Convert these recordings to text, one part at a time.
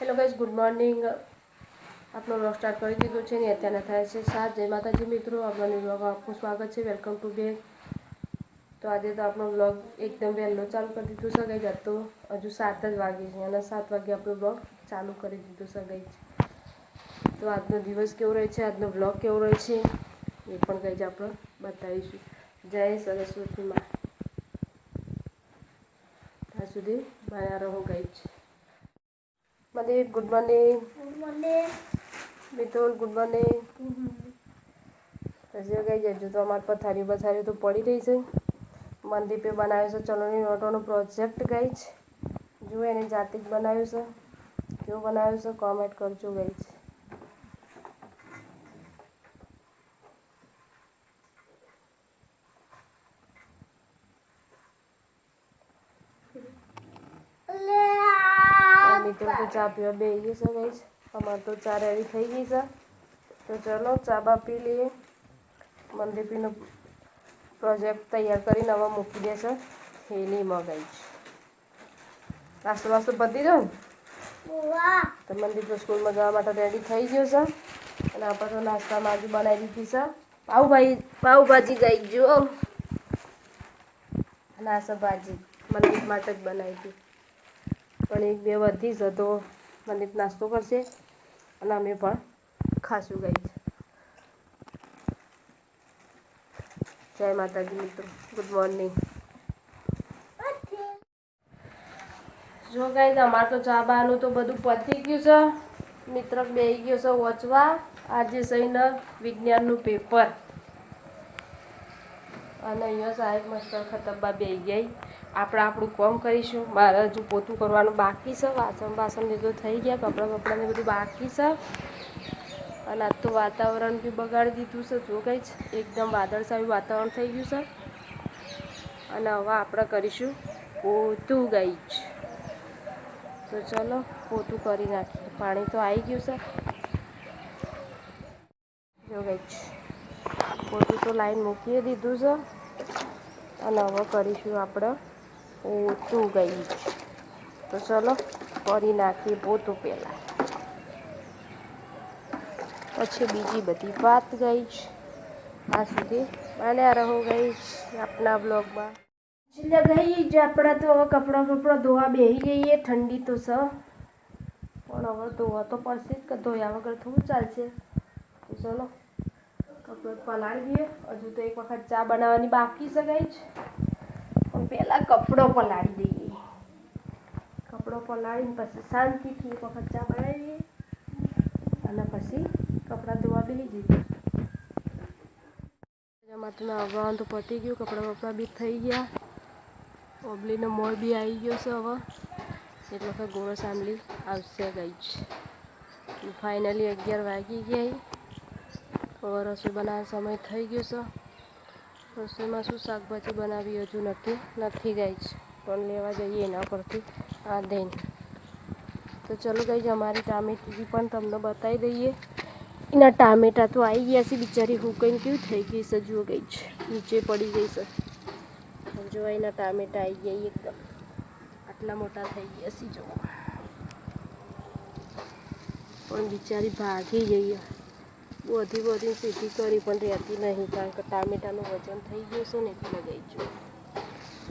Hello guys good morning. આપણો vlog start કરી દીધો છે ને અત્યારના થાય છે સાત. જય માતાજી મિત્રો આપણને વ્લોગમાં આપનું સ્વાગત છે. વેલકમ ટુ બેક તો આજે તો આપણો વ્લોગ એકદમ વહેલો ચાલુ કરી દીધો છે ગઈ તો હજુ સાત જ વાગે છે અને સાત વાગે આપણો વ્લોગ ચાલુ કરી દીધો છે ગઈ તો આજનો દિવસ કેવો રહે છે? આજનો વ્લોગ કેવો રહે છે? એ પણ ગઈ આપણે બતાવીશું. જય સરસ્વતીમાં ત્યાં સુધી મારા રહો ગઈ છે મદીપ good morning Mitul good morning હજી કઈ જજો. તો અમારી પથારી બથારી તો પડી રહી છે. મનદીપે બનાવ્યો છે ચલોની નોટોનો પ્રોજેક્ટ ગઈ છે જુઓ એને જાતે જ બનાવ્યું છે. કેવું બનાવ્યું છે કોમેન્ટ કરજો ગઈ છે મિતુલ તો ચા પીવા બે ગઈ છે ગઈ અમારે તો ચા રેડી થઈ ગઈ છે. તો ચલો ચા બા પી લઈએ. મંદીપીનો પ્રોજેક્ટ તૈયાર કરીને હવે મૂકી દેશે. થેલીમાં ગઈ છે નાસ્તો વાસ્તો પતી ગયો ને તો મંદીપ સ્કૂલમાં જવા માટે રેડી થઈ ગયો છે. અને આપણે તો નાસ્તામાં આજુ બનાવી દીધી છે. પાઉભાજી પાઉભાજી ગઈ જો નાસ્તો ભાજી મંદીપ માટે જ બનાવી હતી. પણ એક બે વધી જ તો મંદીપ નાસ્તો કરશે અને અમે પણ ખાશું ગઈ જય માતાજી મિત્રો. ગુડ મોર્નિંગ જો ગાઈ અમારે તો ચા બાનું તો બધું પતી ગયું છે. મિત્ર બે ગયો છે વચવા. આજે સહીને વિજ્ઞાનનું પેપર અને અહીંયા સાહેબ મસ્તર ખતબ્બા બે ગઈ આપણે આપણું કોમ કરીશું. મારે હજુ પોતું કરવાનું બાકી છે. વાસણ બાસણ બધું થઈ ગયા, કપડાં બપડાને બધું બાકી છે. અને આજ તો વાતાવરણ બી બગાડી દીધું છે. જો કંઈ જ એકદમ વાદળછાયું વાતાવરણ થઈ ગયું છે. અને હવે આપણે કરીશું પોતું ગઈ જ. તો ચલો, પોતું કરી નાખીએ. પાણી તો આવી ગયું છે. જો ગઈ પોતું તો લાઈન મૂકી દીધું છે. અને હવે કરીશું આપણે પોતું ગઈ જ તો ચલો કરી નાખીએ પોતું પહેલાં પછી બીજી બધી વાત ગઈ જ આ સુધી બન્યા રહો ગઈ આપણા બ્લોગમાં છેલ્લે ગઈ જ આપણે તો હવે કપડાં કપડાં ધોવા બેસી ગઈએ ઠંડી તો છે પણ હવે ધોવા તો પડશે જ કે ધોયા વગર થોડું ચાલશે તો ચલો કપડાં પલાળી દઈએ હજુ તો એક વખત ચા બનાવવાની બાકી છે ગઈ જ પણ પહેલાં કપડો પલાળી દઈએ. કપડો પલાળીને પછી શાંતિથી એક વખત ચા બનાવીએ અને પછી કપડાં ધોવા બેસી જઈએ. માટે આવવાનું તો પતી ગયું, કપડાં બપડા બી થઈ ગયા. ઓબલીનો મોર બી આવી ગયો છે હવે. એટલે વખત ગોળો સાંભળી આવશે ગઈ જ ફાઇનલી અગિયાર વાગી ગયા. હવે રસોઈ બનાવવાનો સમય થઈ ગયો છે. રસોઈમાં શું શાકભાજી બનાવી હજુ નક્કી નથી ગઈ પણ લેવા જઈએ એના પરથી આ દઈને તો ચલો ગઈ અમારી ટામેટી પણ તમને બતાવી દઈએ. એના ટામેટા તો આવી ગયા છે બિચારી હુકાઈને કેવું થઈ ગઈ છે જુઓ ગઈ છે નીચે પડી ગઈ છે. જો એના ટામેટા આવી ગયા એકદમ. આટલા મોટા થઈ ગયા છે જો પણ બિચારી ભાગી જઈએ બધી બધી સીધી કરી પણ રહેતી નહીં, કારણ કે ટામેટાનું વજન થઈ ગયું છે ને એટલે ગઈ જો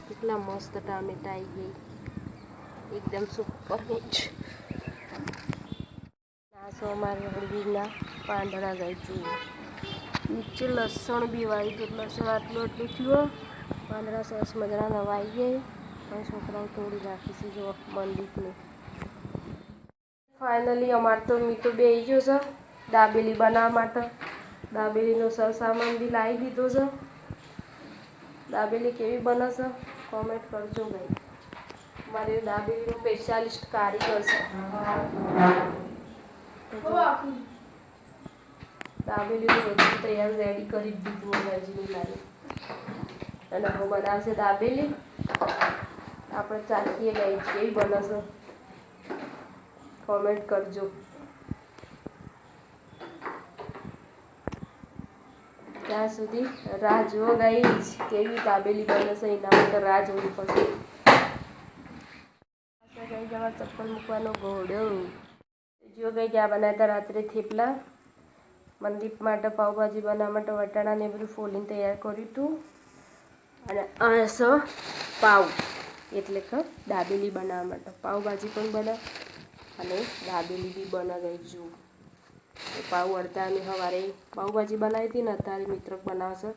કેટલા મસ્ત ટામેટા આવી ગઈ એકદમ સુપર ગઈ છે નાસો અમારે હળવીના પાંદડા ગઈ જુઓ નીચે લસણ બી વાવી ગયું. લસણ આટલું આટલું થયું. પાંદડા સરસ મજાના નવાઈ ગઈ પણ છોકરાઓ તોડી રાખીશું છે જો મંદિરની. ફાઇનલી અમારે તો મીઠું બે ગયો છે. દાબેલી બનાવવા માટે. દાબેલીનો સર સામાન બી લાવી દીધો છે. દાબેલી કેવી બને કોમેન્ટ કરજો ભાઈ. મારી દાબેલીનો સ્પેશિયાલિસ્ટ કારીગર છે. દાબેલીનું બધું તૈયાર રેડી કરી દીધું ભાજીની લાવી. અને હું બનાવશે દાબેલી. આપણે ચાખીએ ગઈ કેવી બનશે કોમેન્ટ કરજો. ત્યાં સુધી રાહ જુઓ ગઈ. કેવી દાબેલી બને છે, એના માટે રાહ જોવી પડશે. ગઈ જવા ચપ્પલ મૂકવાનો ઘોડો. જો ગઈ બનાવ્યા હતા રાત્રે થેપલા મનદીપ માટે પાઉભાજી બનાવવા માટે વટાણા ને એ બધું ફોલીને તૈયાર કર્યું હતું. અને આ સ પાવ એટલે કે દાબેલી બનાવવા માટે. પાઉભાજી પણ બનાવ અને દાબેલી બી બના ગઈ છું અડધા અમે સવારે પાઉભાજી બનાવી હતી ને અત્યારે મિત્ર બનાવશે.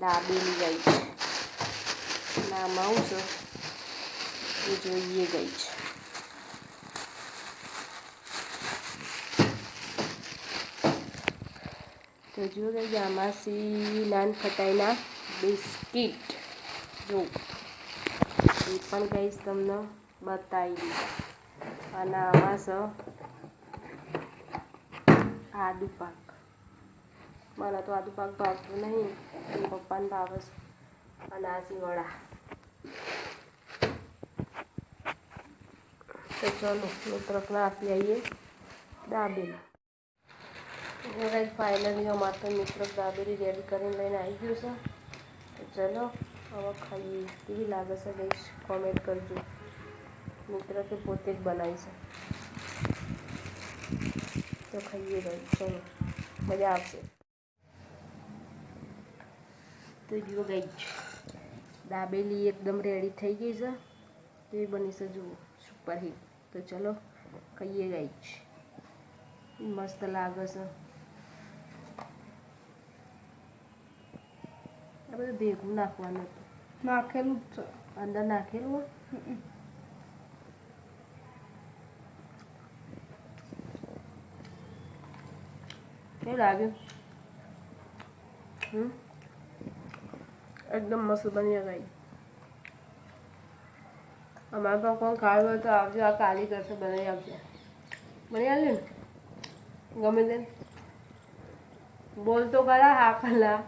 દાબેલી ગઈ છે. નામ આવશે એ જોઈએ ગઈ છે. તો જો ગઈ આમાંથી નાન ખટાઈના બિસ્કીટ. જો, એ પણ ગઈશ તમને, બતાવી દીધા. અને આમાં છે આદુ પાક મને તો આદુ પાક ભાવતું નહીં એ પપ્પાને ભાવે છે અને આ તો ચલો મિત્રકને આપી આવીએ દાબેલી હવે ફાઇનલી અમારે તો મિત્ર દાબેલી રેડી કરીને લઈને આવી ગયું છે તો ચલો હવે ખાઈએ કેવી લાગે છે ગઈશ કોમેન્ટ કરજો મિત્ર કે પોતે જ બનાવી છે તો ખાઈએ ભાઈ ચલો મજા આવશે તો જુઓ ગઈ દાબેલી એકદમ રેડી થઈ ગઈ છે. કેવી બની છે જુઓ સુપર હિટ તો ચલો ખાઈએ ગઈ મસ્ત લાગે છે. આ બધું ભેગું નાખવાનું હતું. નાખેલું જ છે. અંદર નાખેલું? કેવું લાગ્યું? એકદમ મસ્ત બની ગઈ. અમારે પણ કોણ ખાવું હોય તો આવજો, આ કાલી કરશે, બનાવી આપજો. બની આવજો ને? ગમે તે બોલતો ખરા, હા ખરા.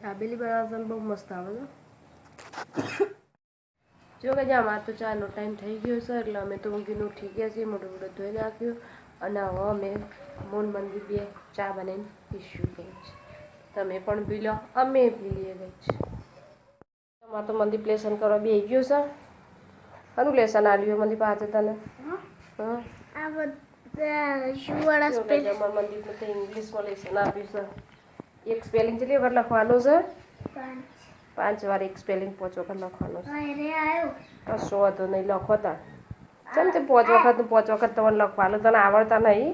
દાબેલી બનાવતા બહુ મસ્ત આવે છે જો કે જ્યાં અમારે તો ચાનો ટાઈમ થઈ ગયો છે એટલે અમે તો ઊંઘીને ઉઠી ગયા છીએ મોટું મોટું ધોઈ નાખ્યું અને હવે અમે મોન મંદિર બે ચા બનાવીને પીશું ગઈ છે તમે પણ પી લો અમે પી લઈએ ગઈ છે અમારે તો મંદિર પ્લેસન કરવા બે ગયો છે. કનું લેસન આવ્યું મંદિર પાસે તને? ઇંગ્લિશમાં લેસન આપ્યું છે. એક સ્પેલિંગ કેટલી વખત લખવાનું છે. પાંચ વાર એક સ્પેલિંગ પાંચ વખત લખવાનું છે. કશો વાંધો નહીં લખો તા ચમ તે પાંચ વખત પાંચ વખત તમને લખવાનું તને આવડતા નહીં?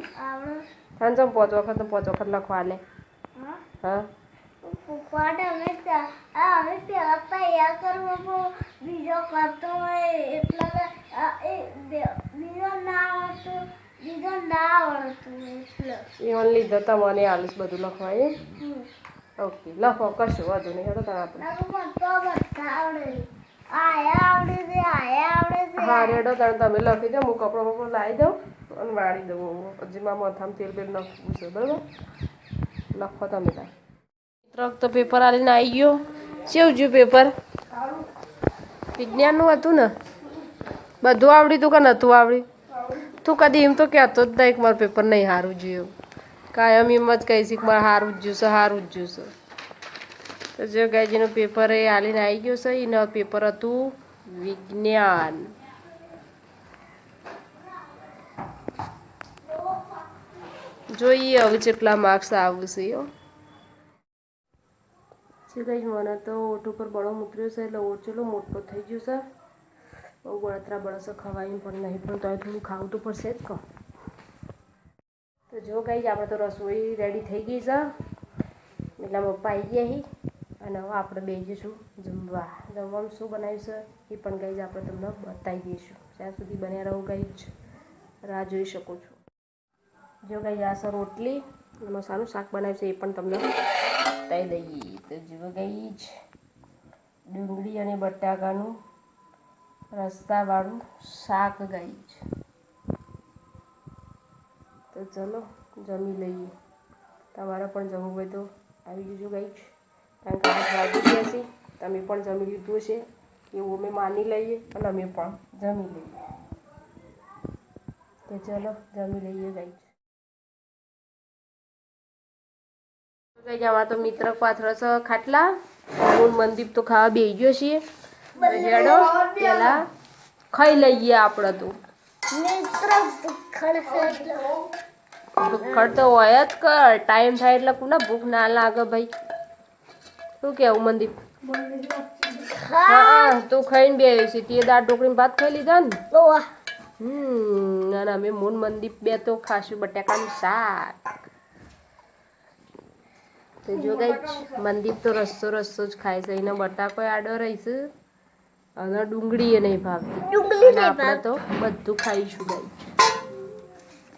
તને ચમ પાંચ વખત પાંચ વખત લખવા લે હા? એ બે- બીજો ના આવડતો બીજો ના આવડતું એટલે. એ ઓન લીધો તમને આલીશ બધું લખવા એ હમ. ઓકે લખો કશું વાંધો નહીં હેડો તમે આપણે હા રેડો તણ તમે લખી દો હું કપડો બપડો લાવી દઉં અને વાળી દઉં. હજી મારા માથામાં તેલ બેલ નાખવું છે બરાબર? લખો તમે તાર. ટ્રક તો પેપર આલીને આવી ગયો. કેવું જ્યું પેપર? વિજ્ઞાનનું હતું ને? બધું આવડ્યું તું કે નહોતું આવડ્યું? તું કદી એમ તો કહેતો જ નહીં કે મારું પેપર નહીં સારું જ્યું. કાયમ એમ જ છે કે મારે સારું જ જોશે છે સારું જ જોશે. તો જો ગાયજીનું પેપર એ આલીને આવી ગયું છે, એનું પેપર હતું વિજ્ઞાન. જોઈએ હવે કેટલા માર્ક્સ આવશે હો. છે કઈ મને તો ઓઠ ઉપર બળો મૂત્ર્યો છે, એટલે ઓઠ મોટો થઈ ગયો છે. બહુ બળતરા બળસો ખવાય પણ નહીં, પણ તો થોડું ખાવું તો પડશે જ કહો. તો જો ગઈ આપણે તો રસોઈ રેડી થઈ ગઈ છે. એટલે પપ્પા આવી ગયા હી. અને હવે આપણે બે જઈશું જમવા. જમવાનું શું બનાવ્યું છે એ પણ ગઈ આપણે તમને બતાવી દઈશું. ત્યાં સુધી બન્યા રહો ગઈ જ રાહ જોઈ શકો છો. જો ગઈ આ સર રોટલી. અને મસાનું શાક બનાવ્યું છે એ પણ તમને બતાવી દઈએ. તો જો ગઈ જ ડુંગળી અને બટાકાનું રસ્તાવાળું શાક ગઈ જ તો ચલો જમી લઈએ. તમારે પણ જમવું હોય તો આવી જજો ગાઈશ કારણ કે આઠ વાગી ગયા છે તમે પણ જમી લીધું છે એવું અમે માની લઈએ અને અમે પણ જમી લઈએ. તો ચલો જમી લઈએ ગાઈશ કઈ જવા તો મિત્ર પાથરો છે ખાટલા. હું મનદીપ તો ખાવા બેસી ગયો છીએ. હેડો પેલા ખાઈ લઈએ આપણે તો. મિત્ર ભૂખડ તો હોય જ કર. ટાઈમ થાય એટલે ના ભૂખ ના લાગે ભાઈ? શું કેવું મનદીપ? હા તું ખાઈને બે છે. તે દાળ ઢોકળી ભાત ખાઈ લીધા ને? હમ ના ના મેં મૂન મનદીપ બે તો ખાશું બટાકાનું શાક. તો જો ગઈ મંદિર તો રસ્સો રસ્સો જ ખાય છે. એને બટાકો આડો રહીશ. અને ડુંગળી એ નહીં ભાવતી. ડુંગળી આપણે તો બધું ખાઈશું ગાઈ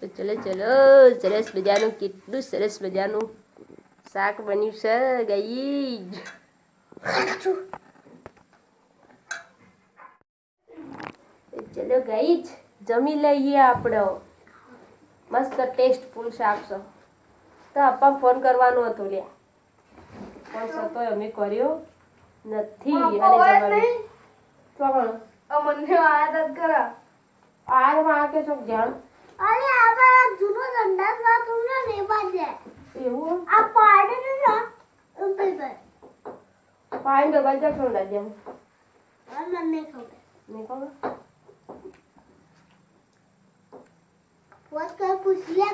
તો ચલો ચલો. સરસ મજાનું કેટલું સરસ મજાનું શાક બન્યું છે ગઈ ચલો ગઈ જ જમી લઈએ આપણો. મસ્ત ટેસ્ટફુલ શાક છે. તો આપા ફોન કરવાનો હતો લ્યા પણ સતો અમે કર્યો નથી અને તો અમને આદત કરા આ માં કે શું જાણ. અરે આ જૂનો સંડાસ બાથરૂમ ને ને બાજે એવું આ પાડે ને ના ઉપર પર પાણી ડબલ જા છો જેમ મને નહીં ખબર નહીં ખબર વાત કર પૂછ લે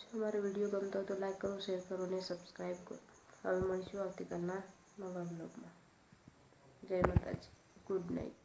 જો અમારો વીડિયો ગમતો હોય તો લાઈક કરો શેર કરો અને સબસ્ક્રાઈબ કરો હવે મળીશું આવતીકાલના નવા બ્લોગમાં જય માતાજી ગુડ નાઇટ